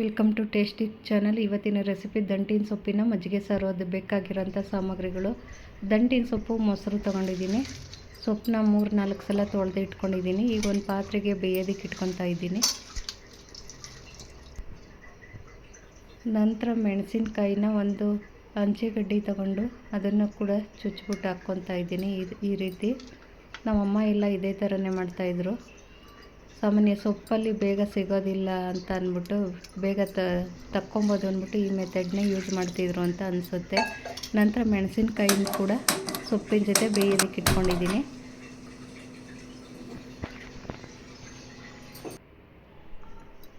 Welcome to tasty channel ಇವತ್ತಿನ recipe ದಂಟಿನ ಸೊಪ್ಪಿನ ಮಜ್ಜಿಗೆ ಸಾರು. ಅದು ಬೇಕಾಗಿರೋಂಥ ಸಾಮಗ್ರಿಗಳು. ದಂಟಿನ ಸೊಪ್ಪು ಮೊಸರು ತೊಗೊಂಡಿದ್ದೀನಿ. ಸೊಪ್ಪನ್ನ ಮೂರು ನಾಲ್ಕು ಸಲ ತೊಳೆದು ಇಟ್ಕೊಂಡಿದ್ದೀನಿ. ಈಗ ಒಂದು ಪಾತ್ರೆಗೆ ಬೇಯೋದಕ್ಕೆ ಇಟ್ಕೊತಾ ಇದ್ದೀನಿ. ನಂತರ ಮೆಣಸಿನ್ಕಾಯಿನ ಒಂದು ಹಂಚೆಗಡ್ಡಿ ತಗೊಂಡು ಅದನ್ನು ಕೂಡ ಚುಚ್ಚಿಬಿಟ್ಟು ಹಾಕ್ಕೊತಾ ಇದ್ದೀನಿ. ಇದು ಈ ರೀತಿ ನಮ್ಮಮ್ಮ ಎಲ್ಲ ಇದೇ ಥರನೇ ಮಾಡ್ತಾಯಿದ್ರು ಸಾಮಾನ್ಯ ಸೊಪ್ಪಲ್ಲಿ ಬೇಗ ಸಿಗೋದಿಲ್ಲ ಅಂತ ಅಂದ್ಬಿಟ್ಟು ಬೇಗ ತಕ್ಕೊಬೋದು ಅಂದ್ಬಿಟ್ಟು ಈ ಮೆಥಡ್ನೇ ಯೂಸ್ ಮಾಡ್ತಿದ್ರು ಅಂತ ಅನಿಸುತ್ತೆ. ನಂತರ ಮೆಣಸಿನ್ಕಾಯಿನ ಕೂಡ ಸೊಪ್ಪಿನ ಜೊತೆ ಬೇಯೋದಕ್ಕೆ ಇಟ್ಕೊಂಡಿದ್ದೀನಿ.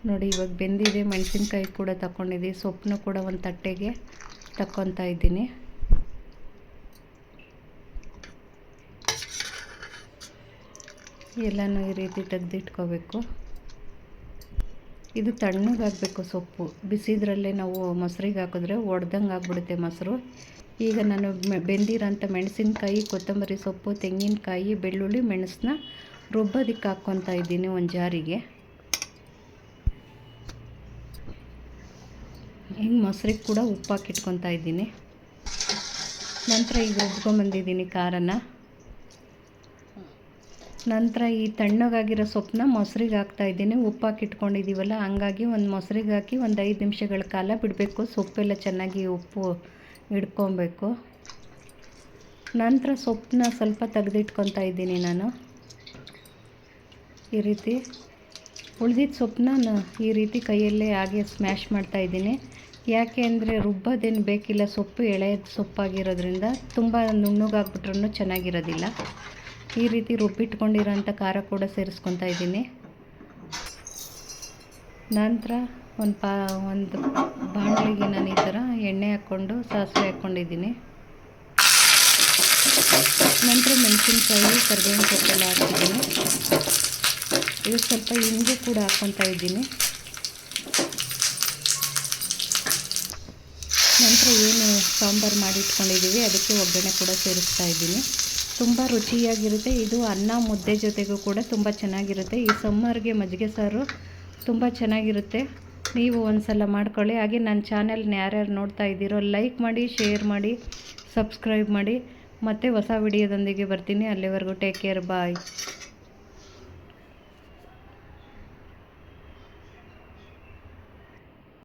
ನೋಡಿ, ಇವಾಗ ಬೆಂದಿದೆ ಮೆಣಸಿನ್ಕಾಯಿ ಕೂಡ ತಗೊಂಡಿದ್ದೀನಿ ಸೊಪ್ಪನ್ನು ಕೂಡ ಒಂದು ತಟ್ಟೆಗೆ ತಕ್ಕೊತಾ ಇದ್ದೀನಿ. ಎಲ್ಲನೂ ಈ ರೀತಿ ತೆಗೆದಿಟ್ಕೋಬೇಕು. ಇದು ತಣ್ಣಗಾಗಬೇಕು ಸೊಪ್ಪು. ಬಿಸಿದ್ರಲ್ಲೇ ನಾವು ಮೊಸರಿಗೆ ಹಾಕಿದ್ರೆ ಒಡ್ದಂಗೆ ಆಗ್ಬಿಡುತ್ತೆ ಮೊಸರು. ಈಗ ನಾನು ಬೆಂದಿರೋಂಥ ಮೆಣಸಿನಕಾಯಿ, ಕೊತ್ತಂಬರಿ ಸೊಪ್ಪು, ತೆಂಗಿನಕಾಯಿ, ಬೆಳ್ಳುಳ್ಳಿ ಮೆಣಸನ್ನ ರುಬ್ಬೋದಕ್ಕೆ ಹಾಕ್ಕೊತಾ ಇದ್ದೀನಿ ಒಂದು ಜಾರಿಗೆ. ಹಿಂಗೆ ಮೊಸರಿಗೆ ಕೂಡ ಉಪ್ಪು ಹಾಕಿಟ್ಕೊತಾ ಇದ್ದೀನಿ. ನಂತರ ಈಗ ರುಬ್ಕೊಂಬಂದಿದ್ದೀನಿ ಖಾರನ. ನಂತರ ಈ ತಣ್ಣಗಾಗಿರೋ ಸೊಪ್ಪನ್ನ ಮೊಸರಿಗೆ ಹಾಕ್ತಾ ಇದ್ದೀನಿ. ಉಪ್ಪು ಹಾಕಿ ಇಟ್ಕೊಂಡಿದ್ದೀವಲ್ಲ ಹಂಗಾಗಿ ಒಂದು ಮೊಸರಿಗೆ ಹಾಕಿ ಒಂದು ಐದು ನಿಮಿಷಗಳ ಕಾಲ ಬಿಡಬೇಕು. ಸೊಪ್ಪೆಲ್ಲ ಚೆನ್ನಾಗಿ ಉಪ್ಪು ಹಿಡ್ಕೊಬೇಕು ನಂತರ ಸೊಪ್ಪನ್ನ ಸ್ವಲ್ಪ ತೆಗೆದಿಟ್ಕೊತಾ ಇದ್ದೀನಿ ನಾನು. ಈ ರೀತಿ. ಉಳಿದಿದ್ದ ಸೊಪ್ಪನ್ನ ಈ ರೀತಿ ಕೈಯಲ್ಲೇ ಹಾಗೆ ಸ್ಮ್ಯಾಶ್ ಮಾಡ್ತಾಯಿದ್ದೀನಿ ಯಾಕೆ ಅಂದರೆ ರುಬ್ಬೋದೇನು ಬೇಕಿಲ್ಲ ಸೊಪ್ಪು ಎಳೆ ಸೊಪ್ಪಾಗಿರೋದ್ರಿಂದ ತುಂಬ ನುಣ್ಣಗಾಗ್ಬಿಟ್ರೂ ಚೆನ್ನಾಗಿರೋದಿಲ್ಲ. ಈ ರೀತಿ ರುಬ್ಬಿಟ್ಕೊಂಡಿರೋಂಥ ಖಾರ ಕೂಡ ಸೇರಿಸ್ಕೊತಾ ಇದ್ದೀನಿ. ನಂತರ ಒಂದು ಪಾ, ಒಂದು ಬಾಣಲಿಗೆ ನಾನು ಈ ಥರ ಎಣ್ಣೆ ಹಾಕ್ಕೊಂಡು, ಸಾಸಿವೆ ಹಾಕ್ಕೊಂಡಿದ್ದೀನಿ. ನಂತರ ಮೆಣಸಿನ್ಕಾಯಿ, ಕರ್ಬೇವಿನ ಸೊಪ್ಪೆಲ್ಲ ಹಾಕ್ತಿದ್ದೀನಿ. ಇದು ಸ್ವಲ್ಪ ಇಂಗು ಕೂಡ ಹಾಕ್ಕೊತಾ ಇದ್ದೀನಿ. ನಂತರ ಏನು ಸಾಂಬಾರು ಮಾಡಿಟ್ಕೊಂಡಿದ್ದೀವಿ, ಅದಕ್ಕೆ ಒಗ್ಗರಣೆ ಕೂಡ ಸೇರಿಸ್ತಾ ಇದ್ದೀನಿ. ತುಂಬ ರುಚಿಯಾಗಿರುತ್ತೆ. ಇದು ಅನ್ನ ಮುದ್ದೆ ಜೊತೆಗೂ ಕೂಡ ತುಂಬ ಚೆನ್ನಾಗಿರುತ್ತೆ. ಈ ಸಮ್ಮರ್ಗೆ ಮಜ್ಜಿಗೆ ಸಾರು ತುಂಬ ಚೆನ್ನಾಗಿರುತ್ತೆ. ನೀವು ಒಂದು ಸಲ ಮಾಡ್ಕೊಳ್ಳಿ. ಹಾಗೆ ನನ್ನ ಚಾನೆಲ್ನ ಯಾರ್ಯಾರು ನೋಡ್ತಾ ಇದ್ದೀರೋ ಲೈಕ್ ಮಾಡಿ, ಶೇರ್ ಮಾಡಿ, ಸಬ್ಸ್ಕ್ರೈಬ್ ಮಾಡಿ. ಮತ್ತೆ ಹೊಸ ವಿಡಿಯೋದೊಂದಿಗೆ ಬರ್ತೀನಿ. ಅಲ್ಲಿವರೆಗೂ ಟೇಕ್ ಕೇರ್. ಬಾಯ್.